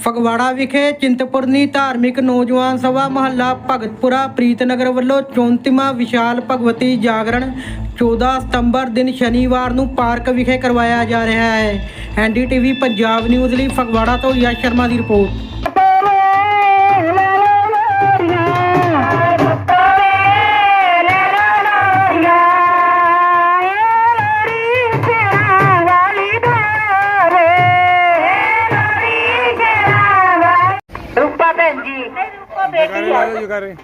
ਫਗਵਾੜਾ ਵਿਖੇ ਚਿੰਤਪੁਰਨੀ ਧਾਰਮਿਕ ਨੌਜਵਾਨ ਸਭਾ ਮਹੱਲਾ ਭਗਤਪੁਰਾ ਪ੍ਰੀਤਨਗਰ ਵੱਲੋਂ 34ਵਾਂ ਵਿਸ਼ਾਲ ਭਗਵਤੀ ਜਾਗਰਣ 14 ਸਤੰਬਰ ਦਿਨ ਸ਼ਨੀਵਾਰ ਨੂੰ ਪਾਰਕ ਵਿਖੇ ਕਰਵਾਇਆ ਜਾ ਰਿਹਾ ਹੈ। ਐਨਡੀਟੀਵੀ ਪੰਜਾਬ ਨਿਊਜ਼ ਲਈ ਫਗਵਾੜਾ ਤੋਂ ਯਸ਼ ਸ਼ਰਮਾ ਦੀ ਰਿਪੋਰਟ। ਭੈਣ ਜੀ। ਰੂਪਾ ਬੇਟੀ ਹੈ ਜੁਗਾਰੇ।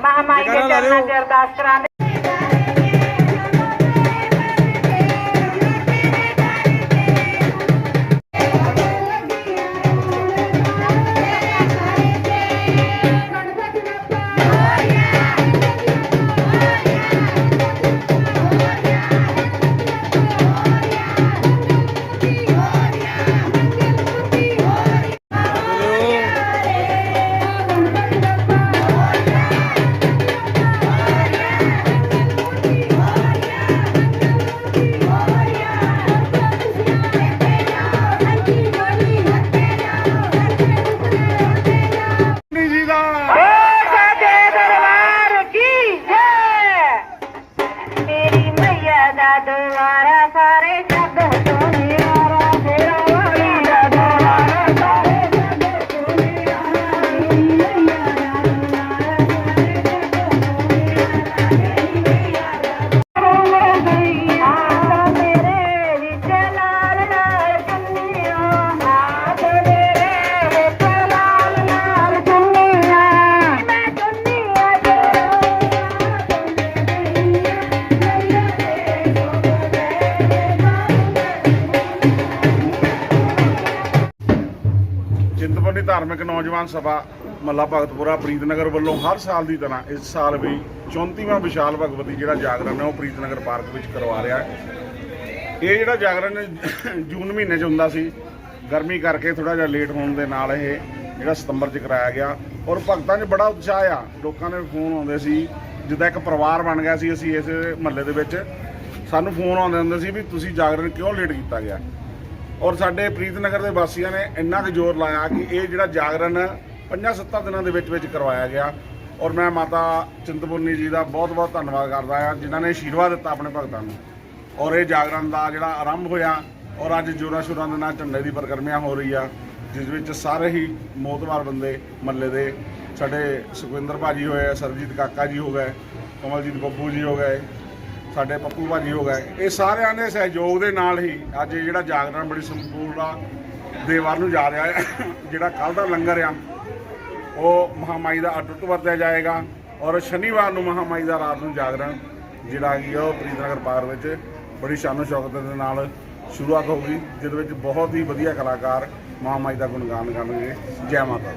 ਮਹਾਮਾਈ ਦੇ ਚਰਨਾਂ। 'ਚ ਅਰਦਾਸ ਕਰਾਂਦੇ ਧਾਰਮਿਕ ਨੌਜਵਾਨ ਸਭਾ ਮੱਲਾ ਭਗਤਪੁਰਾ ਪ੍ਰੀਤਨਗਰ ਵੱਲੋਂ ਹਰ ਸਾਲ ਦੀ ਤਰ੍ਹਾਂ ਇਸ ਸਾਲ ਵੀ 34ਵਾਂ ਵਿਸ਼ਾਲ ਭਗਵਤੀ ਜਿਹੜਾ ਜਾਗਰਣ ਹੈ ਉਹ ਪ੍ਰੀਤਨਗਰ ਪਾਰਕ ਵਿੱਚ ਕਰਵਾ ਰਿਹਾ ਇਹ ਜਿਹੜਾ ਜਾਗਰਣ ਜੂਨ ਮਹੀਨੇ 'ਚ ਹੁੰਦਾ ਸੀ, ਗਰਮੀ ਕਰਕੇ ਥੋੜਾ ਜਿਹਾ ਲੇਟ ਹੋਣ ਦੇ ਨਾਲ ਇਹ ਜਿਹੜਾ ਸਤੰਬਰ 'ਚ ਕਰਾਇਆ ਗਿਆ ਔਰ ਭਗਤਾਂ 'ਚ ਬੜਾ ਉਤਸ਼ਾਹ ਆ। ਲੋਕਾਂ ਦੇ ਫੋਨ ਆਉਂਦੇ ਸੀ, ਜਿੱਦਾਂ ਇੱਕ ਪਰਿਵਾਰ ਬਣ ਗਿਆ ਸੀ ਅਸੀਂ ਇਸ ਮਹੱਲੇ ਦੇ ਵਿੱਚ, ਸਾਨੂੰ ਫੋਨ ਆਉਂਦੇ ਹੁੰਦੇ ਸੀ ਵੀ ਤੁਸੀਂ ਜਾਗਰਣ ਕਿਉਂ ਲੇਟ ਕੀਤਾ ਗਿਆ? ਔਰ ਸਾਡੇ ਪ੍ਰੀਤਨਗਰ ਦੇ ਵਾਸੀਆਂ ਨੇ ਇੰਨਾ ਕੁ ਜ਼ੋਰ ਲਾਇਆ ਕਿ ਇਹ ਜਿਹੜਾ ਜਾਗਰਣ ਪੰਜਾਂ ਸੱਤਾਂ ਦਿਨਾਂ ਦੇ ਵਿੱਚ ਵਿੱਚ ਕਰਵਾਇਆ ਗਿਆ। ਔਰ ਮੈਂ ਮਾਤਾ ਚਿੰਤਪੁਰਨੀ ਜੀ ਦਾ ਬਹੁਤ ਬਹੁਤ ਧੰਨਵਾਦ ਕਰਦਾ ਹਾਂ, ਜਿਨ੍ਹਾਂ ਨੇ ਆਸ਼ੀਰਵਾਦ ਦਿੱਤਾ ਆਪਣੇ ਭਗਤਾਂ ਨੂੰ। ਔਰ ਇਹ ਜਾਗਰਣ ਦਾ ਜਿਹੜਾ ਆਰੰਭ ਹੋਇਆ, ਔਰ ਅੱਜ ਜੋਰਾ ਸ਼ੋਰਾਂ ਦੇ ਨਾਲ ਝੰਡੇ ਦੀ ਪ੍ਰਕਰਮਿਆ ਹੋ ਰਹੀ ਆ, ਜਿਸ ਵਿੱਚ ਸਾਰੇ ਹੀ ਮੋਤਬਾਰ ਬੰਦੇ ਮੱਲੇ ਦੇ, ਸਾਡੇ ਸੁਖਵਿੰਦਰ ਭਾਜੀ ਹੋਏ ਸਰਜੀਤ ਕਾਕਾ ਜੀ ਹੋ ਗਏ, ਕਮਲਜੀਤ ਬੱਬੂ ਜੀ ਹੋ ਗਏ ਸਾਡੇ ਪੱਪੂ ਭਾਜੀ ਹੋ ਗਏ। ਇਹ ਸਾਰਿਆਂ ਦੇ ਸਹਿਯੋਗ ਦੇ ਨਾਲ ਹੀ ਅੱਜ ਇਹ ਜਿਹੜਾ ਜਾਗਰਣ ਬੜੀ ਸੰਪੂਰਨਾ ਦੇ ਵੱਲ ਨੂੰ ਜਾ ਰਿਹਾ ਹੈ, ਜਿਹੜਾ ਕੱਲ ਦਾ ਲੰਗਰ ਆ, ਉਹ ਮਹਾਮਾਈ ਦਾ ਅਟੁੱਟ ਵਰਤਿਆ ਜਾਏਗਾ ਔਰ ਸ਼ਨੀਵਾਰ ਨੂੰ ਮਹਾਮਾਈ ਦਾ ਰਾਤ ਨੂੰ ਜਾਗਰਣ, ਜਿਹੜਾ ਕੀ ਆ ਉਹ ਪ੍ਰੀਤਨਗਰ ਪਾਰ ਵਿੱਚ ਬੜੀ ਸ਼ਾਨੋ ਸ਼ੌਕਤ ਦੇ ਨਾਲ ਸ਼ੁਰੂਆਤ ਹੋਊਗੀ ਜਿਹਦੇ ਵਿੱਚ ਬਹੁਤ ਹੀ ਵਧੀਆ ਕਲਾਕਾਰ ਮਹਾਮਾਈ ਦਾ ਗੁਣਗਾਨ ਕਰਨਗੇ। ਜੈ ਮਾਤਾ